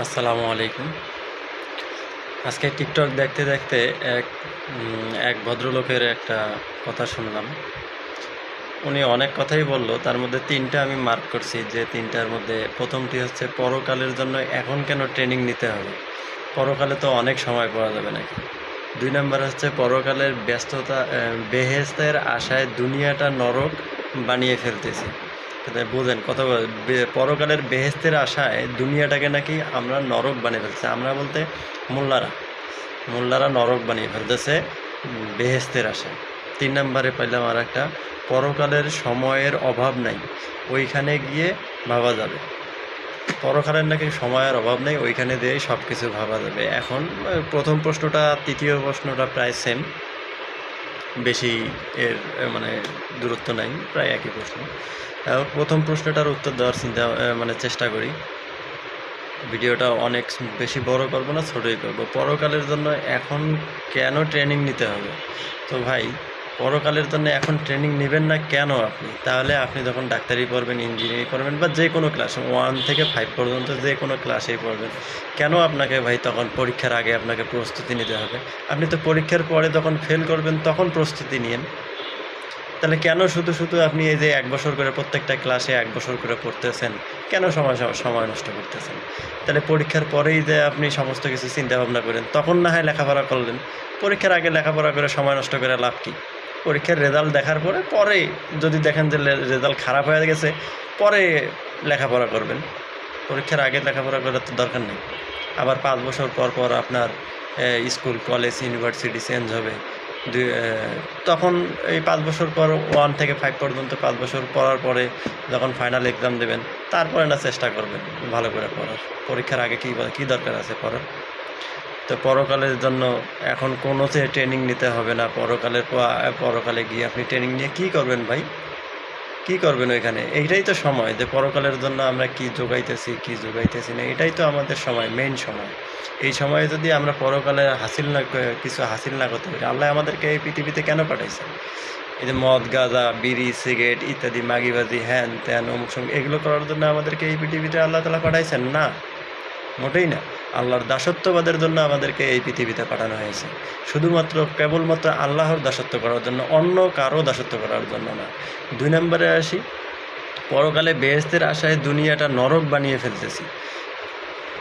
আসসালামু আলাইকুম। আজকে টিকটক দেখতে দেখতে এক এক ভদ্রলোকের একটা কথা শুনলাম। উনি অনেক কথাই বলল, তার মধ্যে তিনটা আমি মার্ক করছি, যে তিনটার মধ্যে প্রথমটি হচ্ছে, পরকালের জন্য এখন কেন ট্রেনিং নিতে হবে? পরকালে তো অনেক সময় পাওয়া যাবে নাকি? দুই নম্বর হচ্ছে, পরকালের ব্যস্ততা বেহেস্তের আশায় দুনিয়াটা নরক বানিয়ে ফেলতেছি। বুঝেন, কত পরকালের বেহেস্তের আশায় দুনিয়াটাকে নাকি আমরা নরক বানিয়ে ফেলছি আমরা বলতে মোল্লারা। মোল্লারা নরক বানিয়ে ফেলতেছে বেহেস্তের আশায়। তিন নম্বরে পাইলাম আর একটা, পরকালের সময়ের অভাব নাই, ওইখানে গিয়ে ভাবা যাবে। পরকালের নাকি সময়ের অভাব নেই, ওইখানে দিয়েই সব কিছু ভাবা যাবে। এখন প্রথম প্রশ্নটা, তৃতীয় প্রশ্নটা প্রায় সেম বেশি এর মানে দূরত্ব নাই, প্রায় একই প্রশ্ন। প্রথম প্রশ্নটার উত্তর দেওয়ার চিন্তা মানে চেষ্টা করি। ভিডিওটা অনেক বেশি বড় করব না, ছোটোই করব। পরকালের জন্য এখন কেন ট্রেনিং নিতে হবে? তো ভাই পরকালের জন্য এখন ট্রেনিং নেবেন না কেন আপনি? তাহলে আপনি যখন ডাক্তারি পড়বেন ইঞ্জিনিয়ারিং পড়বেন বা যে কোনো ক্লাস ওয়ান থেকে ফাইভ পর্যন্ত যে কোনো ক্লাসেই পড়বেন, কেন আপনাকে ভাই তখন পরীক্ষার আগে আপনাকে প্রস্তুতি নিতে হবে? আপনি তো পরীক্ষার পরে যখন ফেল করবেন, তখন প্রস্তুতি নিন। তাহলে কেন শুধু শুধু আপনি এই যে এক বছর করে প্রত্যেকটা ক্লাসে এক বছর করে পড়তেছেন? কেন সময় সময় নষ্ট করতেছেন? তাহলে পরীক্ষার পরেই যে আপনি সমস্ত কিছু চিন্তা ভাবনা করেন, তখন না হয় লেখাপড়া করলেন। পরীক্ষার আগে লেখাপড়া করে সময় নষ্ট করে লাভ কি? পরীক্ষার রেজাল্ট দেখার পরে পরে যদি দেখেন যে রেজাল্ট খারাপ হয়ে গেছে, পরে লেখাপড়া করবেন। পরীক্ষার আগে লেখাপড়া করার তো দরকার নেই। আবার পাঁচ বছর পর পর আপনার স্কুল, কলেজ, ইউনিভার্সিটি চেঞ্জ হবে। তখন এই পাঁচ বছর পর ওয়ান থেকে ফাইভ পর্যন্ত পাঁচ বছর পড়ার পরে যখন ফাইনাল এক্সাম দেবেন, তারপরে না চেষ্টা করবেন ভালো করে পড়ার। পরীক্ষার আগে কী কী দরকার আছে পড়ার? তো পরকালের জন্য এখন কোনো সে ট্রেনিং নিতে হবে না। পরকালের পরকালে গিয়ে আপনি ট্রেনিং নিয়ে কী করবেন ভাই? কি করবেন ওইখানে? এইটাই তো সময় যে পরকালের জন্য আমরা কি যোগাইতেছি কি যোগাইতেছি না, এটাই তো আমাদের সময় মেইন সময়। এই সময়ে যদি আমরা পরকালে হাসিল না কিছু হাসিল না করতে পারি, আল্লাহ আমাদেরকে এই পৃথিবীতে কেন পাঠাইছে এই যে মদ, গাঁজা, বিড়ি, সিগারেট ইত্যাদি, মাগিবাজি, হ্যান ত্যান অমুক সমুক এগুলো করার জন্য আমাদেরকে এই পৃথিবীতে আল্লাহ তালা পাঠাইছেন না? মোটেই না। আল্লাহর দাসত্ববাদের জন্য আমাদেরকে এই পৃথিবীতে পাঠানো হয়েছে। শুধুমাত্র কেবলমাত্র আল্লাহর দাসত্ব করার জন্য, অন্য কারও দাসত্ব করার জন্য না। দুই নম্বরে আসি। পরকালে বেহেস্তের আশায় দুনিয়াটা নরক বানিয়ে ফেলতেছি।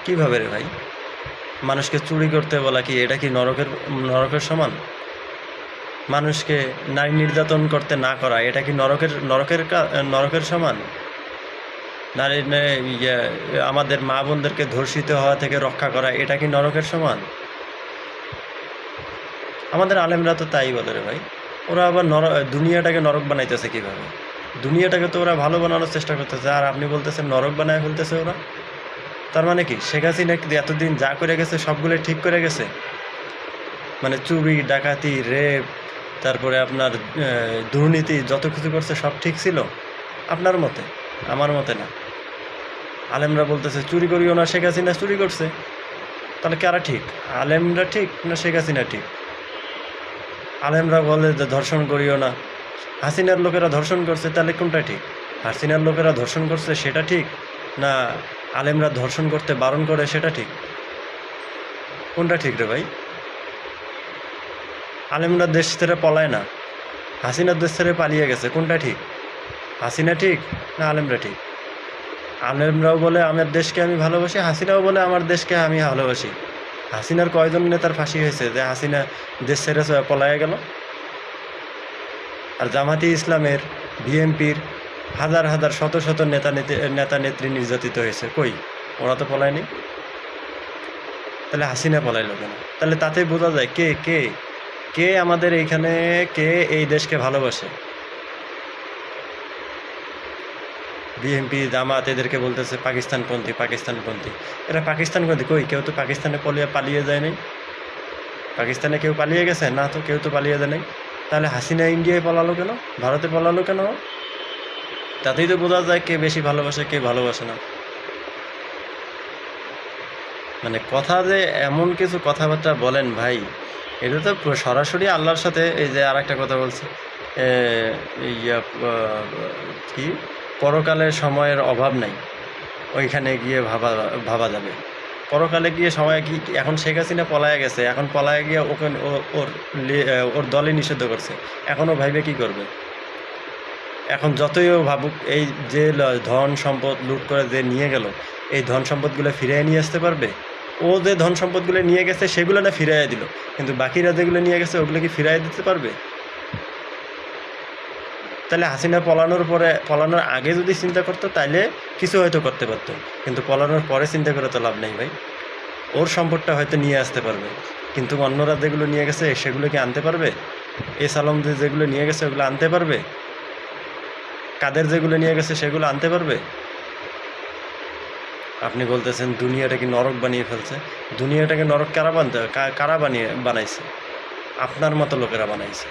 কীভাবে রে ভাই? মানুষকে চুরি করতে বলা কি এটা কি নরকের নরকের সমান? মানুষকে নারী নির্যাতন করতে না করা, এটা কি নরকের নরকের নরকের সমান? নারী ইয়ে, আমাদের মা বোনদেরকে ধর্ষিত হওয়া থেকে রক্ষা করা এটা কি নরকের সমান? আমাদের আলেমরা তো তাই বলে রে ভাই। ওরা আবার নর দুনিয়াটাকে নরক বানাইতেছে কীভাবে? দুনিয়াটাকে তো ওরা ভালো বানানোর চেষ্টা করতেছে আর আপনি বলতেছেন নরক বানায় ফেলতেছে ওরা। তার মানে কি শেখ হাসিনা এতদিন যা করে গেছে সবগুলো ঠিক করে গেছে? মানে চুরি ডাকাতি রেপ তারপরে আপনার দুর্নীতি যত কিছু করছে সব ঠিক ছিল? আপনার মতে? আমার মতে না। আলেমরা বলতেছে, চুরি করিও না, শেখ হাসিনা চুরি করছে। তাহলে কারা ঠিক? আলেমরা ঠিক না শেখ হাসিনা ঠিক? আলেমরা বলে যে, ধর্ষণ করিও না। হাসিনার লোকেরা ধর্ষণ করছে, তাহলে কোনটা ঠিক? হাসিনার লোকেরা ধর্ষণ করছে, সেটা ঠিক? না আলেমরা ধর্ষণ করতে বারণ করে, সেটা ঠিক? কোনটা ঠিক রে ভাই? আলেমরা দেশ ছেড়ে পলায় না। হাসিনার দেশ ছেড়ে পালিয়ে গেছে, কোনটা ঠিক? হাসিনা ঠিক না আলেমরা ঠিক? আলেমরাও বলে, আমার দেশকে আমি ভালোবাসি হাসিনাও বলে, আমার দেশকে আমি ভালোবাসি হাসিনার কয়জন নেতার ফাঁসি হয়েছে? যে হাসিনা দেশ ছেড়ে পলায়ে গেল। আর জামাতি ইসলামের বিএনপির হাজার হাজার শত শত নেতা নেতা নেত্রী নির্যাতিত হয়েছে। কই? ওরা তো পলায়নি। তাহলে হাসিনা পলাইলো কেন? তাহলে তাতে বোঝা যায় কে কে কে আমাদের এইখানে, কে এই দেশকে ভালোবাসে? বিএনপি জামাত এদেরকে বলতেছে পাকিস্তানপন্থী পাকিস্তানপন্থী। এরা পাকিস্তানপন্থী কই? কেউ তো পাকিস্তানে পলিয়ে, পালিয়ে যায় নাই। পাকিস্তানে কেউ পালিয়ে গেছে? না তো কেউ তো পালিয়ে যায় নাই। তাহলে হাসিনা ইন্ডিয়ায় পালালো কেন? ভারতে পালালো কেন? তাতেই তো বোঝা যায় কে বেশি ভালোবাসে, কে ভালোবাসে না। মানে কথা যে এমন কিছু কথাবার্তা বলেন ভাই, এটা তো সরাসরি আল্লাহর সাথে এই যে আর একটা কথা বলছি ইয়া কি? পরকালের সময়ের অভাব নাই। ওইখানে গিয়ে ভাবা ভাবা যাবে। পরকালে গিয়ে সময় কি, এখন শেখ হাসিনা পলায় গেছে, এখন পলায় গিয়ে ওকে ওর ওর দলে নিষিদ্ধ করছে। এখনও ভাইবে কি করবে? এখন যতই ও ভাবুক, এই যে ধন সম্পদ লুট করে যে নিয়ে গেল, এই ধন সম্পদগুলো ফিরিয়ে নিয়ে আসতে পারবে? ও যে ধন সম্পদগুলো নিয়ে গেছে, সেগুলো না ফিরাইয়া দিল। কিন্তু বাকিরা যেগুলো নিয়ে গেছে, ওগুলো কি ফিরাই দিতে পারবে? তাহলে হাসিনা পলানোর পরে, পলানোর আগে যদি চিন্তা করতো তাহলে কিছু হয়তো করতে পারতো। কিন্তু পলানোর পরে চিন্তা করে তো লাভ নেই ভাই। ওর সম্পদটা হয়তো নিয়ে আসতে পারবে। কিন্তু অন্যরা যেগুলো নিয়ে গেছে, সেগুলো কি আনতে পারবে? এ সালম যেগুলো নিয়ে গেছে, ওগুলো আনতে পারবে? কাদের যেগুলো নিয়ে গেছে, সেগুলো আনতে পারবে? আপনি বলতেছেন দুনিয়াটাকে নরক বানিয়ে ফেলছে। দুনিয়াটাকে নরক কারা বানতে কারা বানিয়ে বানাইছে? আপনার মতো লোকেরা বানাইছে।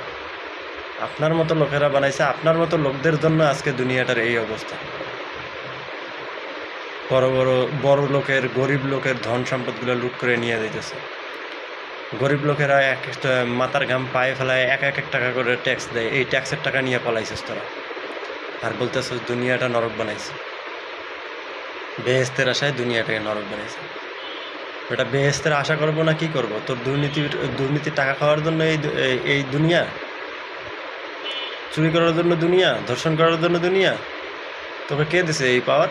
আপনার মতো লোকেরা বানাইছে, আপনার মতো লোকদের জন্য আজকে দুনিয়াটার এই অবস্থা। বড় বড় বড় লোকের, গরিব লোকের ধন সম্পদগুলো লুট করে নিয়ে দিতেছে গরিব লোকেরা এক একটা মাথার ঘাম পায়ে ফেলায় এক এক টাকা করে ট্যাক্স দেয়, এই ট্যাক্সের টাকা নিয়ে পলাইছিস তোরা। আর বলতেছিস দুনিয়াটা নরক বানাইছে। বেহেস্তের আশায় দুনিয়াটাকে নরক বানাইছে। ওটা বেহেস্তের আশা করব না কি করব? তোর দুর্নীতি দুর্নীতির টাকা খাওয়ার জন্য এই- এই দুনিয়া চুরি করার জন্য দুনিয়া ধর্ষণ করার জন্য দুনিয়া? তোকে কে দিছে এই পাওয়ার